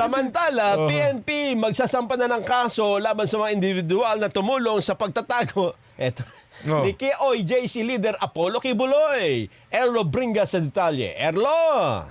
Samantala, PNP magsasampa na ng kaso laban sa mga individual na tumulong sa pagtatago eto, Oh. ni KOJC leader Apollo Kibuloy. Erlo Bringa sa detalye. Erlo!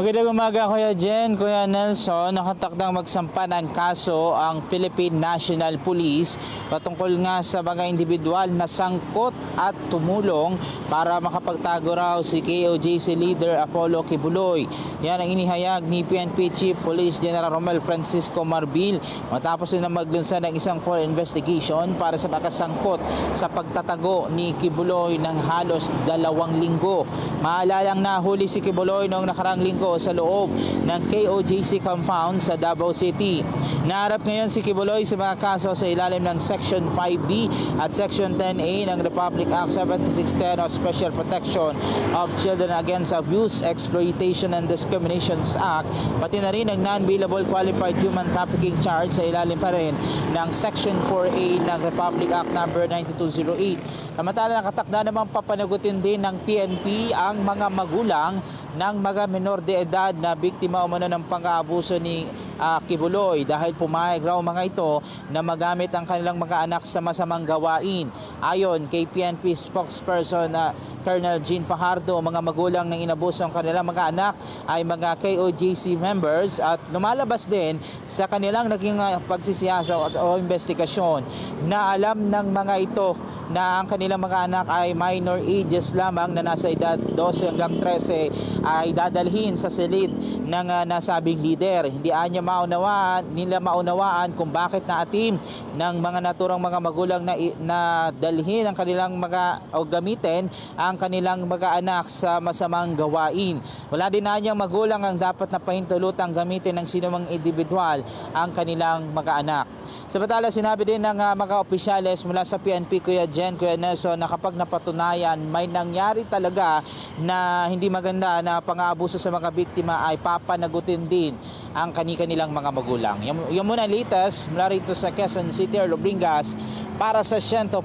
Magandang umaga Kuya Jen, Kuya Nelson. Nakatakdang magsampa ng kaso ang Philippine National Police patungkol nga sa mga individual na sangkot at tumulong para makapagtago raw si KOJC leader Apollo Kibuloy. Yan ang inihayag ni PNP Chief Police General Romel Francisco Marbil matapos na maglunsad ng isang full investigation para sa makasangkot sa pagtatago ni Kibuloy ng halos dalawang linggo. Maalalang nahuli si Kibuloy noong nakarang linggo sa loob ng KOJC compound sa Davao City. Naharap ngayon si Kibuloy sa mga kaso sa ilalim ng Section 5B at Section 10A ng Republic Act 7610 o Special Protection of Children Against Abuse, Exploitation and Discriminations Act, pati na rin ang Non-Billable Qualified Human Trafficking Charge sa ilalim pa rin ng Section 4A ng Republic Act number 9208. Samantala nakatakda namang papanagutin din ng PNP ang mga magulang ng mga menor de edad na biktima umano ng pang-aabuso ni ah, Kibuloy dahil pumayag raw mga ito na magamit ang kanilang mga anak sa masamang gawain. Ayon kay PNP spokesperson na Colonel Jean Fajardo, mga magulang ng inabuso ang kanilang mga anak ay mga KOJC members at lumalabas din sa kanilang naging ah, pagsisiyasa o, o investigasyon na alam ng mga ito na ang kanilang mga anak ay minor ages lamang na nasa edad 12 hanggang 13 ay dadalhin sa silid ng ah, nasabing leader. Hindi anya maunawaan, nila maunawaan kung bakit naatim ng mga naturang mga magulang na, na dalhin ang kanilang mga o gamitin ang kanilang mga anak sa masamang gawain. Wala din anyang magulang ang dapat na pahintulutang gamitin ng sinumang individual ang kanilang mga anak. Samantala, sinabi din ng ah, mga opisyales mula sa PNP, Kuya Jen, Kuya Nelson, na kapag napatunayan may nangyari talaga na hindi maganda na pang-aabuso sa mga biktima ay papanagutin din ang kani-kanilang mga magulang. Yan, yan muna latest mula rito sa Quezon City, Lubringas, para sa 100%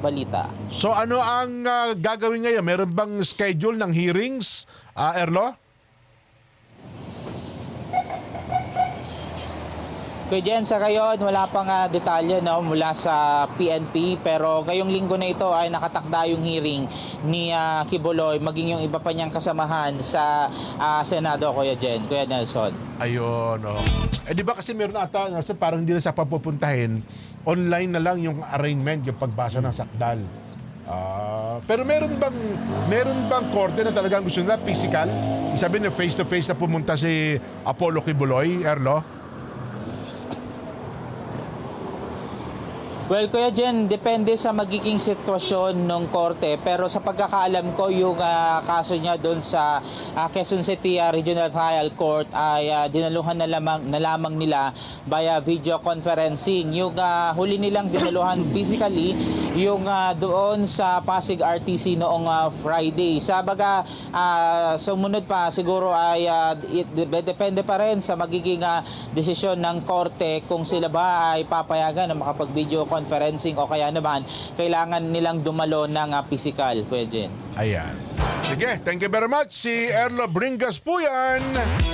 balita. So ano ang ah, gagawin ngayon? Meron bang schedule ng hearings, ah, Erlo? Kuya Jen, sa ngayon, wala pang ah, detalye no, mula sa PNP pero ngayong linggo na ito ay nakatakda yung hearing ni ah, Kibuloy maging yung iba pa niyang kasamahan sa ah, Senado, Kuya Jen, Kuya Nelson. Ayun, oh. Eh di ba kasi meron ata, Nelson, parang hindi na siya papupuntahin, online na lang yung arraignment, yung pagbasa ng sakdal. Ah, pero meron bang meron bang korte na talagang gusto nila physical? Sabihin na face to face na pumunta si Apollo Kibuloy, Erlo? Well, Kuya Jen, depende sa magiging sitwasyon ng korte. Pero sa pagkakaalam ko, yung ah, kaso niya doon sa ah, Quezon City ah, Regional Trial Court ay ah, dinaluhan na lamang, na lamang nila via video conferencing. Yung ah, huli nilang dinaluhan physically, yung ah, doon sa Pasig RTC noong ah, Friday. Sa baga, ah, sumunod pa siguro ay ah, it, depende pa rin sa magiging ah, desisyon ng korte kung sila ba ay papayagan na makapag-video conferencing o kaya naman kailangan nilang dumalo ng ah, physical, Kuya. Ayan. Sige, thank you very much. Si Erlo Bringas po yan.